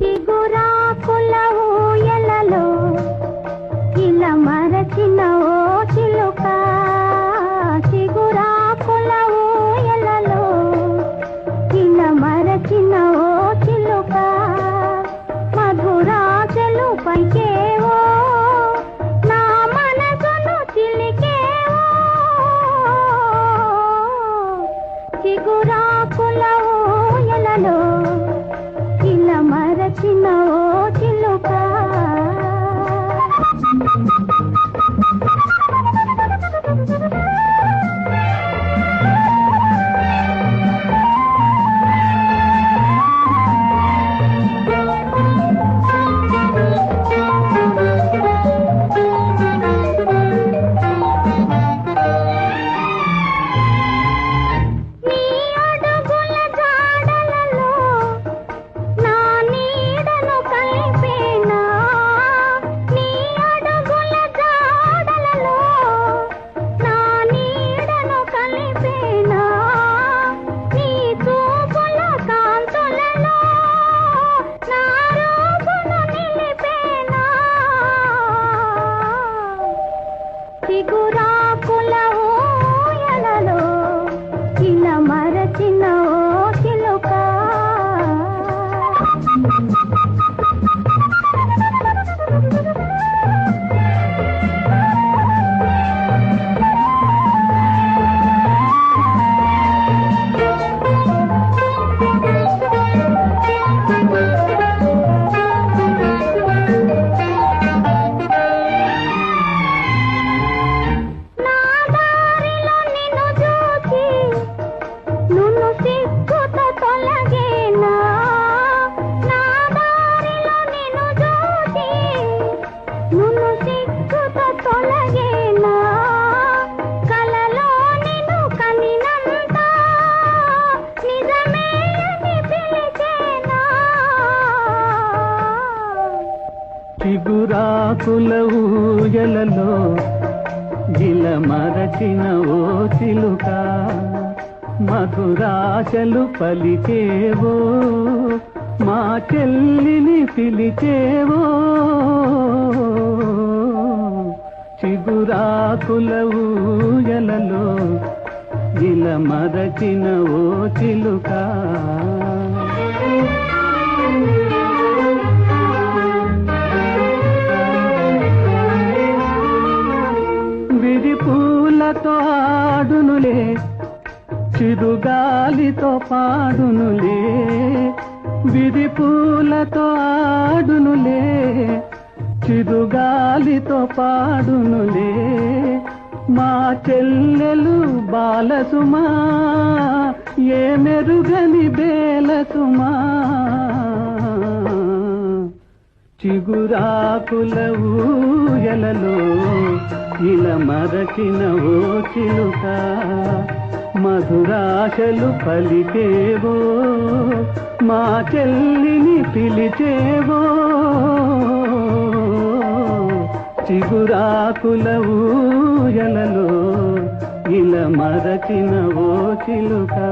చిగురాకుల ఊయలలో ఇలా మరచినవు. సిగురా గురాకుల ఊయలలో గిల మరచిన ఓ చిలుక. మధురాశలు పలికేవో మా చెల్లిని పిలిచేవో. చిగురాకుల ఊయలలో గిల మరచిన ఓ చిలుకా. విరి పూలతో ఆడునులే చిరుగాలితో పాడునులే. విరి పూలతో ఆడునులే చిరుగాలితో పాడునులే. మా చెల్లెలు బాలసుమా ఏ మెరుగని బేలసుమా. చిగురాకుల ఊయలలో ఇలా మరచిన ఓ చిలుక. మధురాశలు పలికేవో మా చెల్లిని పిలిచేవో. చిగురాకుల ఊయలలో ఇలా మరచిన ఓ చిలుకా.